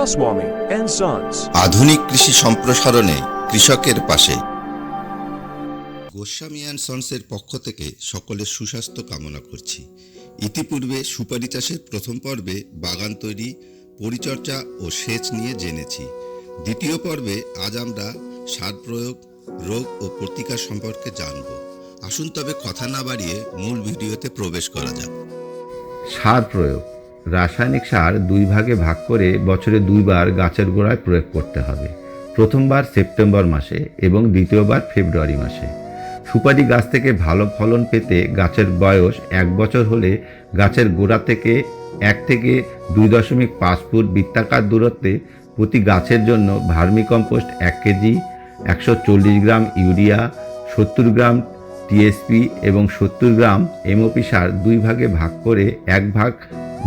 Goswami and Sons. আধুনিক কৃষি সম্প্রসারণে কৃষকের পাশে। গোস্বামী অ্যান্ড সন্সের পক্ষ থেকে সকলের সুস্বাস্থ্য কামনা করছি। ইতিপূর্বে সুপারি চাষের প্রথম পর্বে বাগান তৈরি পরিচর্যা ও সেচ নিয়ে জেনেছি। দ্বিতীয় পর্বে আজ আমরা সার প্রয়োগ রোগ ও প্রতিকার সম্পর্কে জানব। আসুন তবে কথা না বাড়িয়ে মূল ভিডিওতে প্রবেশ করা যাক। সার প্রয়োগ। রাসায়নিক সার দুই ভাগে ভাগ করে বছরে দুইবার গাছের গোড়ায় প্রয়োগ করতে হবে। প্রথমবার সেপ্টেম্বর মাসে এবং দ্বিতীয়বার ফেব্রুয়ারি মাসে। সুপারি গাছ থেকে ভালো ফলন পেতে গাছের বয়স এক বছর হলে গাছের গোড়া থেকে এক থেকে দুই দশমিক পাঁচ ফুট বৃত্তাকার দূরত্বে প্রতি গাছের জন্য ভার্মিকম্পোস্ট এক কেজি, একশো চল্লিশ গ্রাম ইউরিয়া, সত্তর গ্রাম টিএসপি এবং সত্তর গ্রাম এমওপি সার দুই ভাগে ভাগ করে এক ভাগ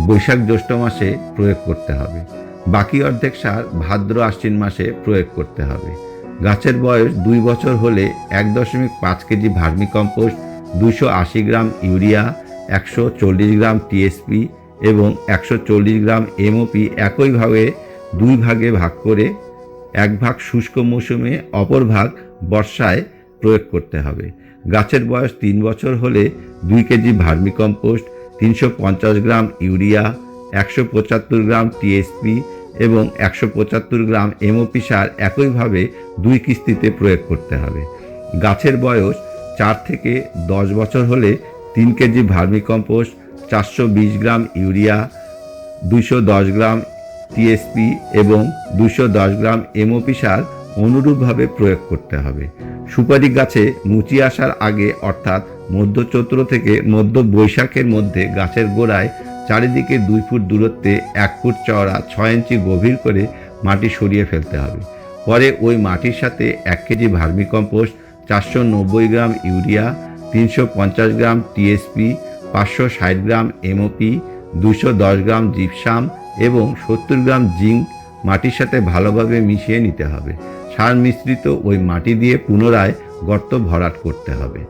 বৈশাখ জ্যৈষ্ঠ মাসে প্রয়োগ করতে হবে। বাকি অর্ধেক সার ভাদ্র আশ্বিন মাসে প্রয়োগ করতে হবে। গাছের বয়স দুই বছর হলে এক দশমিক পাঁচ কেজি ভার্মিকম্পোস্ট দুশো আশি গ্রাম ইউরিয়া, একশো চল্লিশ গ্রাম টিএসপি এবং একশো চল্লিশ গ্রাম এমওপি একইভাবে দুই ভাগে ভাগ করে এক ভাগ শুষ্ক মৌসুমে অপর ভাগ বর্ষায় প্রয়োগ করতে হবে। গাছের বয়স তিন বছর হলে দুই কেজি ভার্মিকম্পোস্ট তিনশো পঞ্চাশ গ্রাম ইউরিয়া, একশো পঁচাত্তর গ্রাম টিএসপি এবং একশো পঁচাত্তর গ্রাম এমওপি সার একইভাবে দুই কিস্তিতে প্রয়োগ করতে হবে। গাছের বয়স চার থেকে দশ বছর হলে তিন কেজি ভার্মিকম্পোস্ট চারশো বিশ গ্রাম ইউরিয়া দুশো দশ গ্রাম টিএসপি এবং দুশো দশ গ্রাম এমওপি সার অনুরূপভাবে প্রয়োগ করতে হবে। সুপারি গাছে মুচি আসার আগে অর্থাৎ মধ্য চৈত্র থেকে মধ্য বৈশাখের মধ্যে গাছের গোড়ায় চারিদিকে দুই ফুট দূরত্বে এক ফুট চওড়া ছয় ইঞ্চি গভীর করে মাটি সরিয়ে ফেলতে হবে। পরে ওই মাটির সাথে এক কেজি ভার্মিকম্পোস্ট, চারশো নব্বই গ্রাম ইউরিয়া, তিনশো পঞ্চাশ গ্রাম টিএসপি, পাঁচশো ষাট গ্রাম এমওপি, দুশো দশ গ্রাম জিপসাম এবং সত্তর গ্রাম জিঙ্ক মাটির সাথে ভালোভাবে মিশিয়ে নিতে হবে। সার মিশ্রিত ওই মাটি দিয়ে পুনরায় গর্ত ভরাট করতে হবে।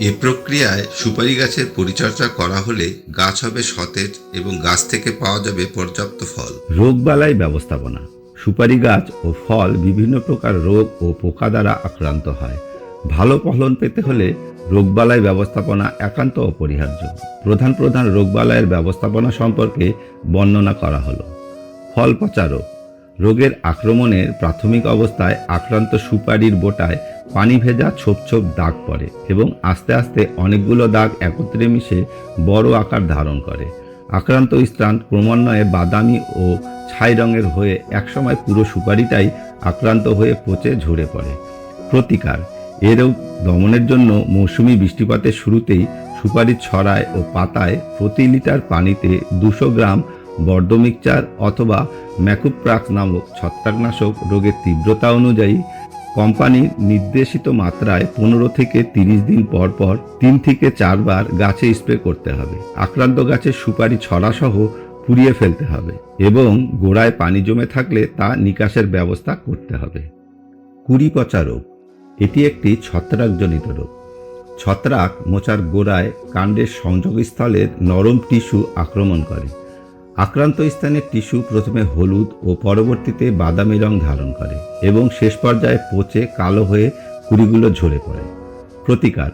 এ প্রক্রিয়ায় সুপারি গাছের পরিচর্যা করা হলে গাছ হবে সতেজ এবং গাছ থেকে পাওয়া যাবে পর্যাপ্ত ফল। রোগবালাই ব্যবস্থাপনা। সুপারি গাছ ও ফল বিভিন্ন প্রকার রোগ ও পোকা দ্বারা আক্রান্ত হয়। ভালো ফলন পেতে হলে রোগবালাই ব্যবস্থাপনা একান্ত অপরিহার্য। প্রধান প্রধান রোগবালাইয়ের ব্যবস্থাপনা সম্পর্কে বর্ণনা করা হলো। ফল পচা রোগ। রোগের আক্রমণের প্রাথমিক অবস্থায় আক্রান্ত সুপারির বোটায় পানি ভেজা ছোপ ছোপ দাগ পড়ে এবং আস্তে আস্তে অনেকগুলো দাগ একত্রে মিশে বড় আকার ধারণ করে। আক্রান্ত স্থান ক্রমান্বয়ে বাদামি ও ছাই রঙের হয়ে একসময় পুরো সুপারিটাই আক্রান্ত হয়ে পচে ঝরে পড়ে। প্রতিকার, এ দমনের জন্য মৌসুমি বৃষ্টিপাতের শুরুতেই সুপারির ছড়ায় ও পাতায় প্রতি লিটার পানিতে দুশো গ্রাম বর্ড মিক্সচার অথবা ম্যাকুপ্রাক্স নামক ছত্রাকনাশক রোগের তীব্রতা অনুযায়ী কোম্পানির নির্দেশিত মাত্রায় পনেরো থেকে তিরিশ দিন পর পর তিন থেকে চারবার গাছে স্প্রে করতে হবে। আক্রান্ত গাছের সুপারি ছড়াসহ পুড়িয়ে ফেলতে হবে এবং গোড়ায় পানি জমে থাকলে তা নিকাশের ব্যবস্থা করতে হবে। কুড়ি পচা রোগ, এটি একটি ছত্রাকজনিত রোগ। ছত্রাক মোচার গোড়ায় কাণ্ডের সংযোগস্থলের নরম টিস্যু আক্রমণ করে। আক্রান্ত স্থানের টিস্যু, প্রথমে হলুদ ও পরবর্তীতে বাদামি রং ধারণ করে এবং শেষ পর্যায়ে পচে কালো হয়ে কুড়িগুলো ঝরে পড়ে। প্রতিকার।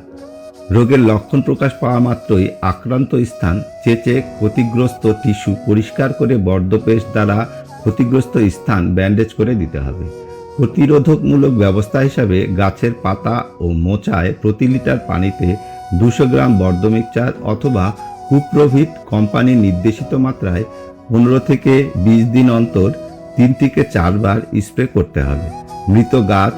রোগের লক্ষণ প্রকাশ পাওয়া মাত্রই আক্রান্ত স্থান চেচে ক্ষতিগ্রস্ত টিস্যু পরিষ্কার করে বর্ধপেস্ট দ্বারা ক্ষতিগ্রস্ত স্থান ব্যান্ডেজ করে দিতে হবে। প্রতিরোধকমূলক ব্যবস্থা হিসাবে গাছের পাতা ও মোচায় প্রতি লিটার পানিতে দুশো গ্রাম বর্ধ মিক্সচার অথবা কুপ্রোভিট কোম্পানির নির্দেশিত মাত্রায় পনেরো থেকে বিশ দিন অন্তর তিন থেকে চারবার স্প্রে করতে হবে। মৃত গাছ,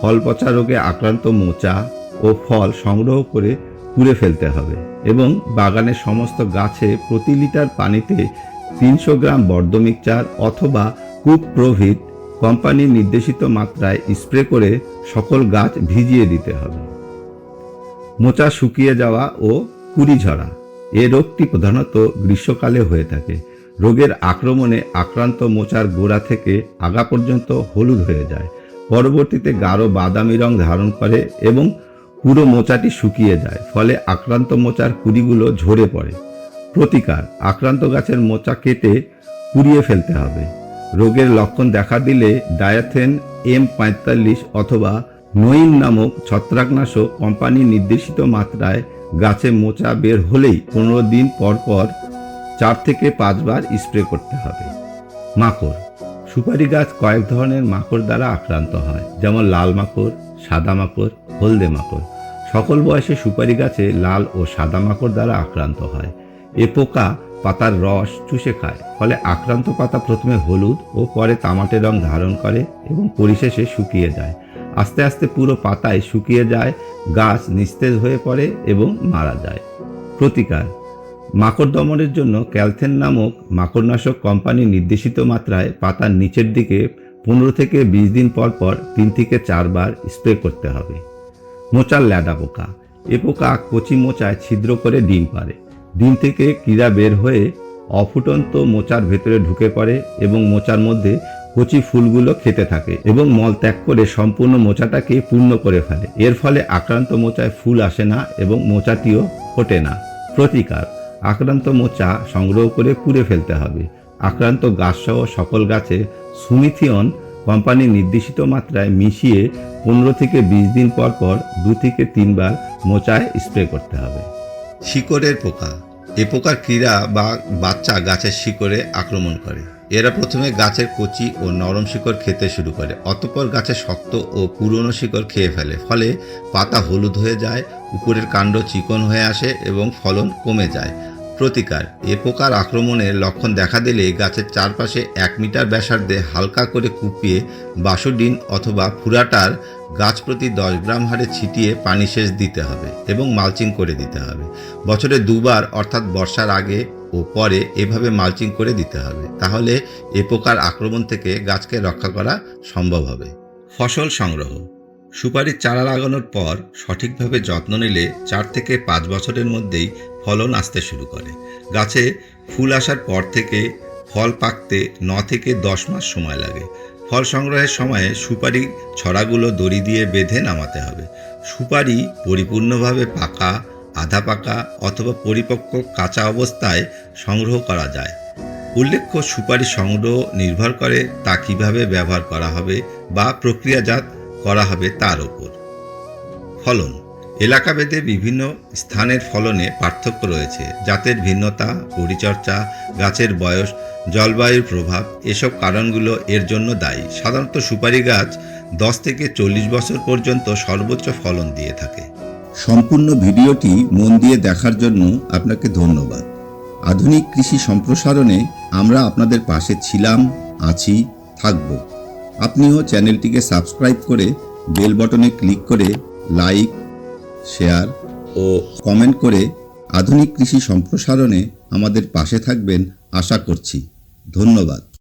ফল পচা রোগে আক্রান্ত মোচা ও ফল সংগ্রহ করে পুড়ে ফেলতে হবে এবং বাগানের সমস্ত গাছে প্রতি লিটার পানিতে তিনশো গ্রাম বর্ধ মিক্সচার অথবা কুপ্রোভিট কোম্পানির নির্দেশিত মাত্রায় স্প্রে করে সকল গাছ ভিজিয়ে দিতে হবে। মোচা শুকিয়ে যাওয়া ও কুড়ি ঝরা এ রোগটি প্রধানত গ্রীষ্মকালে হয়ে থাকে। রোগের আক্রমণে আক্রান্ত মোচার গোড়া থেকে আগা পর্যন্ত হলুদ হয়ে যায়। পরবর্তীতে গাঢ় বাদামি রং ধারণ করে এবং পুরো মোচাটি শুকিয়ে যায়, ফলে আক্রান্ত মোচার কুড়িগুলো ঝরে পড়ে। প্রতিকার, আক্রান্ত গাছের মোচা কেটে পুড়িয়ে ফেলতে হবে। রোগের লক্ষণ দেখা দিলে ডায়াথেন এম পঁয়তাল্লিশ অথবা নইন নামক ছত্রাকনাশক কোম্পানি নির্দেশিত মাত্রায় গাছে মোচা বের হলেই পনেরো দিন পর পর চার থেকে পাঁচবার স্প্রে করতে হবে। মাকড়। সুপারি গাছ কয়েক ধরনের মাকড় দ্বারা আক্রান্ত হয়, যেমন লাল মাকড়, সাদা মাকড়, হলদে মাকড়। সকল বয়সে সুপারি গাছে লাল ও সাদা মাকড় দ্বারা আক্রান্ত হয়। এ পোকা পাতার রস চুষে খায়, ফলে আক্রান্ত পাতা প্রথমে হলুদ ও পরে তামাটে রং ধারণ করে এবং পরিশেষে শুকিয়ে যায়। আস্তে আস্তে পুরো পাতায় শুকিয়ে যায়, গাছ নিস্তেজ হয়ে পড়ে এবং মারা যায়। প্রতিকার। মাকড় দমনের জন্য ক্যালথেন নামক মাকড়নাশক কোম্পানি নির্দেশিত মাত্রায় পাতার নিচের দিকে পনেরো থেকে বিশ দিন পর পর তিন থেকে চারবার স্প্রে করতে হবে। মোচার ল্যাডা পোকা। এ পোকা কচি মোচায় ছিদ্র করে ডিম পারে ডিম থেকে কীড়া বের হয়ে অফুটন্ত মোচার ভেতরে ঢুকে পড়ে এবং মোচার মধ্যে কচি ফুলগুলো খেতে থাকে এবং মল ত্যাগ করে সম্পূর্ণ মোচাটাকে পূর্ণ করে ফেলে। এর ফলে আক্রান্ত মোচায় ফুল আসে না এবং মোচাটিও ফোটে না। প্রতিকার, আক্রান্ত মোচা সংগ্রহ করে পুড়ে ফেলতে হবে। আক্রান্ত গাছসহ সকল গাছে সুমিথিয়ন কোম্পানি নির্দেশিত মাত্রায় মিশিয়ে পনেরো থেকে বিশ দিন পর পর দু থেকে তিনবার মোচায় স্প্রে করতে হবে। শিকড়ের পোকা, এ পোকার ক্রীড়া বা বাচ্চা গাছের শিকড়ে আক্রমণ করে। এরা প্রথমে গাছের কচি ও নরম শিকড় খেতে শুরু করে, অতঃপর গাছের শক্ত ও পুরনো শিকড় খেয়ে ফেলে। ফলে পাতা হলুদ হয়ে যায়, উপরের কাণ্ড চিকন হয়ে আসে এবং ফলন কমে যায়। প্রতিকার, এ পোকার আক্রমণের লক্ষণ দেখা দিলে গাছের চারপাশে এক মিটার ব্যাসার্ধে হালকা করে কুপিয়ে বাসুডিন অথবা ফুরাটার গাছ প্রতি দশ গ্রাম হারে ছিটিয়ে পানি সেচ দিতে হবে এবং মালচিং করে দিতে হবে। বছরে দুবার, অর্থাৎ বর্ষার আগে ও পরে এভাবে মালচিং করে দিতে হবে। তাহলে এ পোকার আক্রমণ থেকে গাছকে রক্ষা করা সম্ভব হবে। ফসল সংগ্রহ। সুপারির চারা লাগানোর পর সঠিকভাবে যত্ন নিলে চার থেকে পাঁচ বছরের মধ্যেই ফলন আসতে শুরু করে। গাছে ফুল আসার পর থেকে ফল পাকতে ন থেকে দশ মাস সময় লাগে। ফল সংগ্রহের সময়ে সুপারি ছড়াগুলো দড়ি দিয়ে বেঁধে নামাতে হবে। সুপারি পরিপূর্ণভাবে পাকা আধা পাকা অথবা পরিপক্ক কাঁচা অবস্থায় সংগ্রহ করা যায়। উল্লেখ্য সুপারি সংগ্রহ নির্ভর করে তা কীভাবে ব্যবহার করা হবে বা প্রক্রিয়াজাত করা হবে তার উপর ফলন, এলাকাভেদে বিভিন্ন স্থানের ফলনে পার্থক্য রয়েছে। জাতের ভিন্নতা, পরিচর্যা, গাছের বয়স, জলবায়ুর প্রভাব, এসব কারণগুলো এর জন্য দায়ী। সাধারণত সুপারি গাছ দশ থেকে চল্লিশ বছর পর্যন্ত সর্বোচ্চ ফলন দিয়ে থাকে। সম্পূর্ণ ভিডিওটি মন দিয়ে দেখার জন্য আপনাকে ধন্যবাদ। আধুনিক কৃষি সম্প্রসারণে আমরা আপনাদের পাশে ছিলাম, আছি, থাকব। আপনিও চ্যানেলটিকে সাবস্ক্রাইব করে বেল বটনে ক্লিক করে লাইক, শেয়ার ও কমেন্ট করে আধুনিক কৃষি সম্প্রসারণে আমাদের পাশে থাকবেন আশা করছি। ধন্যবাদ।